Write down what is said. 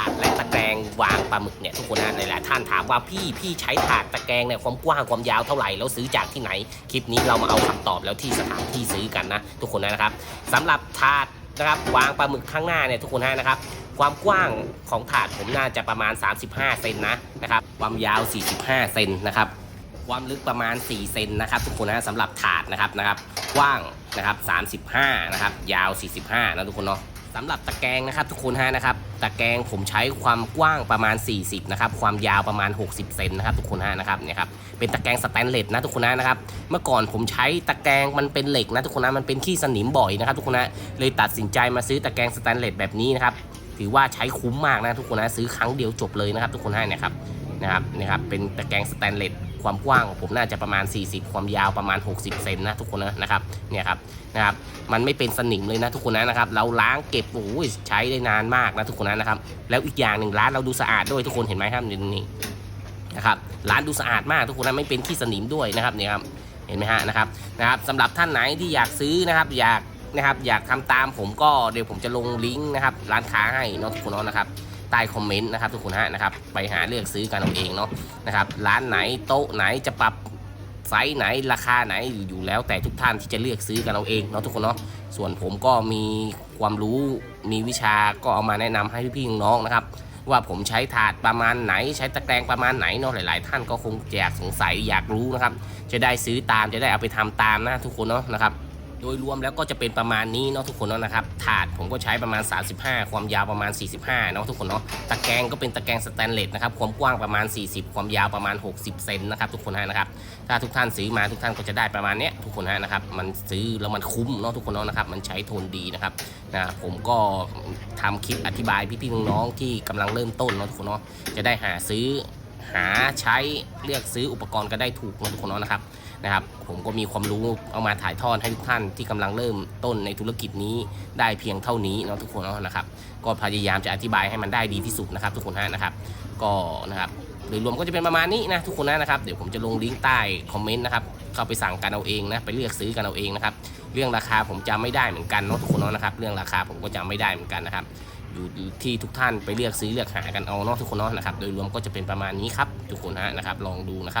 าดและตะแกรงวางปลาหมึกเนี่ยทุกคนนะหลายๆท่านถามว่าพี่พี่ใช้ถาดตะแกรงเนี่ยความกว้างความยาวเท่าไหร่แล้วซื้อจากที่ไหน คลิปนี้เรามาเอาคำตอบแล้วที่สถานที่ซื้อกันนะ ทุกคนนะครับสำหรับถาดนะครับวางปลาหมึกข้างหน้าเนี่ยทุกคนนะครับความกว้างของถาดผมน่าจะประมาณ 35 เซนนะนะครับความยาว 45 เซนนะครับความลึกประมาณ 4 เซนนะครับ ทุกคนนะสำหรับถาดนะครับนะครับกว้างนะครับ 35 นะครับ ยาว 45 นะทุกคนเนาะ สำหรับตะแกรงนะครับทุกคนฮะนะครับตะแกรงผมใช้ความกว้างประมาณ 40นะครับความยาวประมาณ 60 เซนนะครับทุกคนฮะนะครับเนี่ยครับเป็นตะแกรงสแตนเลสนะทุกคนนะนะครับเมื่อก่อนผมใช้ตะแกรงมันเป็นเหล็กนะทุกคนนะมันเป็นขี้สนิมบ่อยนะครับทุกคนนะเลยตัดสินใจมาซื้อตะแกรงสแตนเลสแบบนี้นะครับถือว่าใช้คุ้มมากนะทุกคนนะซื้อครั้งเดียวจบเลยนะครับทุกคนให้นะครับนะครับนะครับเป็นตะแกรงสแตนเลส ความกว้างของผมน่าจะประมาณ 40 ความยาวประมาณ 60 เซนนะทุกคนนะนะครับเนี่ยครับนะครับมันไม่เป็นสนิมเลยนะทุกคนนะนะครับเราล้างเก็บโอ้ยใช้ได้นานมากนะทุกคนนะนะครับแล้วอีกอย่างหนึ่งร้านเราดูสะอาดด้วยทุกคนเห็นไหมครับนี่นะครับร้านดูสะอาดมากทุกคนนะไม่เป็นขี้สนิมด้วยนะครับเนี่ยครับเห็นไหมฮะนะครับนะครับสำหรับท่านไหนที่อยากซื้อนะครับอยากนะครับอยากทำตามผมก็เดี๋ยวผมจะลงลิงก์นะครับร้านค้าให้เนาะทุกคนนะครับ ใต้คอมเมนต์นะครับทุกคนฮะนะครับไปหาเลือกซื้อกันเอาเองเนาะนะครับร้านไหนโต๊ะไหนจะปรับไซส์ไหนราคาไหนอยู่แล้วแต่ทุกท่านที่จะเลือกซื้อกันเอาเองเนาะทุกคนเนาะส่วนผมก็มีความรู้มีวิชาก็เอามาแนะนำให้พี่ๆน้องๆนะครับว่าผมใช้ถาดประมาณไหน ใช้ตะแกรงประมาณไหนเนาะหลาย ๆ ท่านก็คงอยากสงสัยอยากรู้นะครับ จะได้ซื้อตามจะได้เอาไปทำตามนะทุกคนเนาะนะครับ โดยรวมแล้วก็จะเป็นประมาณนี้เนาะทุกคนเนาะนะครับ ถาดผมก็ใช้ประมาณ 35 ความยาวประมาณ 45 เนาะทุกคนเนาะ ตะแกรงก็เป็นตะแกรงสแตนเลสนะครับ ความกว้างประมาณ 40 ความยาวประมาณ 60 เซนนะครับทุกคนฮะนะครับ ถ้าทุกท่านซื้อมาทุกท่านก็จะได้ประมาณเนี้ยทุกคนฮะนะครับ มันซื้อแล้วมันคุ้มเนาะทุกคนเนาะนะครับ มันใช้โทนดีนะครับ นะผมก็ทำคลิปอธิบายพี่ๆน้องๆที่กำลังเริ่มต้นเนาะทุกคนเนาะ จะได้หาซื้อ หาใช้เลือกซื้ออุปกรณ์ก็ได้ถูกนาะทุกคนเนาะนะครับนะครับ ผมก็มีความรู้เอามาถ่ายทอดให้ทุกท่านที่กำลังเริ่มต้นในธุรกิจนี้ได้เพียงเท่านี้เนาะทุกคนเนาะนะครับ ก็พยายามจะอธิบายให้มันได้ดีที่สุดนะครับ ทุกคนฮะนะครับ ก็นะครับโดยรวมก็จะเป็นประมาณนี้นะทุกคนนะนะครับเดี๋ยวผมจะลงลิงก์ใต้คอมเมนต์นะครับเข้าไปสั่งกันเอาเองนะไปเลือกซื้อกันเอาเองนะครับเรื่องราคาผมจำไม่ได้เหมือนกันเนาะทุกคนเนาะนะครับ เรื่องราคาผมก็จำไม่ได้เหมือนกันนะครับ อยู่ที่ทุกท่านไปเลือกซื้อเลือกหากันเอาเนาะทุกคนเนาะนะครับ โดยรวมก็จะเป็นประมาณนี้ครับทุกคนฮะนะครับ ลองดูนะครับ